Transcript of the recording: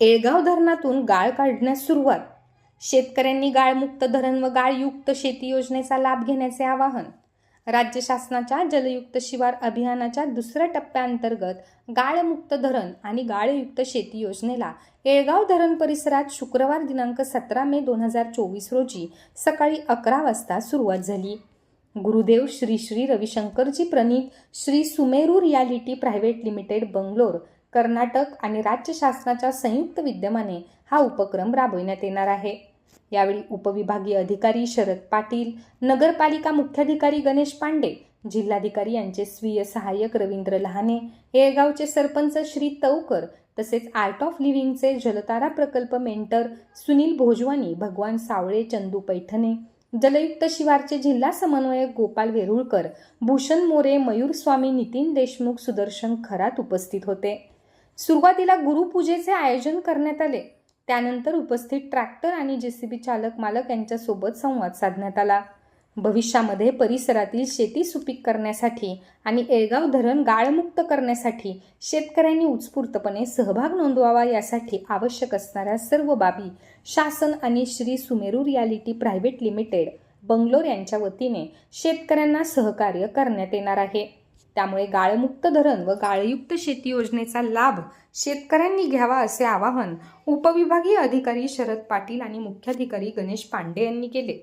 Elgaon धरणातून गाळ काढण्यास सुरुवात. शेतकऱ्यांनी गाळमुक्त धरण व गाळयुक्त शेती योजनेचा लाभ घेण्याचे आवाहन. राज्य शासनाच्या जलयुक्त शिवार अभियानाच्या दुसऱ्या टप्प्याअंतर्गत गाळमुक्त धरण आणि गाळयुक्त शेती योजनेला येळगाव धरण परिसरात शुक्रवार दिनांक सतरा मे दोन हजार चोवीस रोजी सकाळी अकरा वाजता सुरुवात झाली. गुरुदेव श्री श्री रविशंकरजी प्रणीत Shri Sumeru reality private limited Bangalore Karnataka आणि राज्य शासनाच्या संयुक्त विद्यमाने हा उपक्रम राबविण्यात येणार आहे. यावेळी उपविभागीय अधिकारी शरद पाटील नगरपालिका मुख्याधिकारी गणेश पांडे जिल्हाधिकारी यांचे स्वीय सहाय्यक रवींद्र लहाने येळगावचे सरपंच श्री तवकर तसेच आर्ट ऑफ लिव्हिंगचे जलतारा प्रकल्प मेंटर सुनील भोजवानी भगवान सावळे चंदू पैठणे जलयुक्त शिवारचे जिल्हा समन्वयक गोपाल वेरुळकर भूषण मोरे मयूर स्वामी नितीन देशमुख सुदर्शन खरात उपस्थित होते. सुरुवातीला गुरुपूजेचे आयोजन करण्यात आले. त्यानंतर उपस्थित ट्रॅक्टर आणि जेसीबी चालक मालक यांच्यासोबत संवाद साधण्यात आला. भविष्यामध्ये परिसरातील शेती सुपीक करण्यासाठी आणि एळगाव धरण गाळमुक्त करण्यासाठी शेतकऱ्यांनी उत्स्फूर्तपणे सहभाग नोंदवावा यासाठी आवश्यक असणाऱ्या सर्व बाबी शासन आणि Shri Sumeru reality private limited Bangalore यांच्या वतीने शेतकऱ्यांना सहकार्य करण्यात येणार आहे. त्यामुळे गाळमुक्त धरण व गाळयुक्त शेती योजनेचा लाभ शेतकऱ्यांनी घ्यावा असे आवाहन उपविभागीय अधिकारी शरद पाटील आणि मुख्याधिकारी गणेश पांडे यांनी केले.